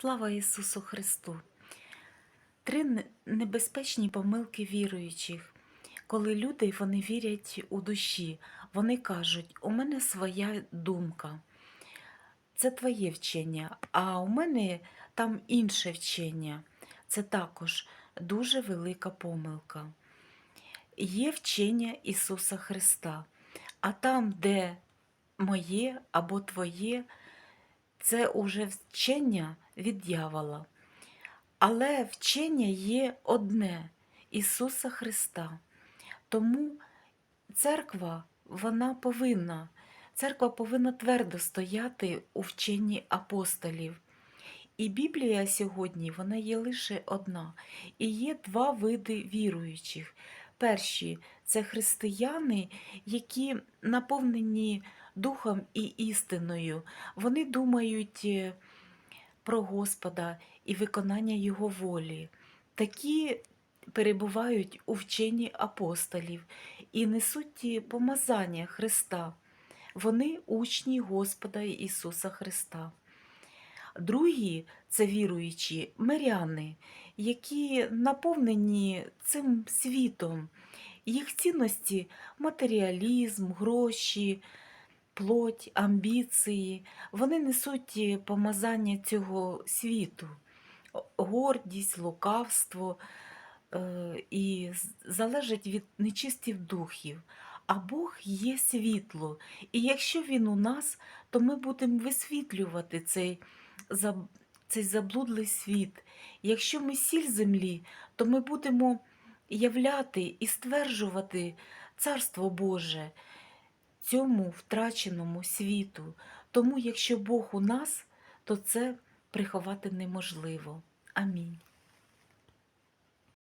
Слава Ісусу Христу! Три небезпечні помилки віруючих. Коли люди вони вірять у душі, вони кажуть, у мене своя думка. Це твоє вчення, а у мене там інше вчення. Це також дуже велика помилка. Є вчення Ісуса Христа, а там, де моє або твоє, це уже вчення від дьявола. Але вчення є одне Ісуса Христа. Тому церква вона повинна, церква повинна твердо стояти у вченні апостолів. І Біблія сьогодні вона є лише одна. І є два види віруючих. Перші це християни, які наповнені духом і істиною. Вони думають е, про Господа і виконання Його волі. Такі перебувають у вченні апостолів і несуть ті помазання Христа. Вони учні Господа Ісуса Христа. Другі це віруючі миряни, які наповнені цим світом. Їх цінності матеріалізм, гроші, плоть, амбіції. Вони несуть е, помазання цього світу, гордість, лукавство е, і залежать від нечистих духів. А Бог є світло. І якщо Він у нас, то ми будемо висвітлювати цей, цей заблудлий світ. Якщо ми сіль землі, то ми будемо являти і стверджувати Царство Боже цьому втраченому світу. Тому, якщо Бог у нас, то це приховати неможливо. Амінь.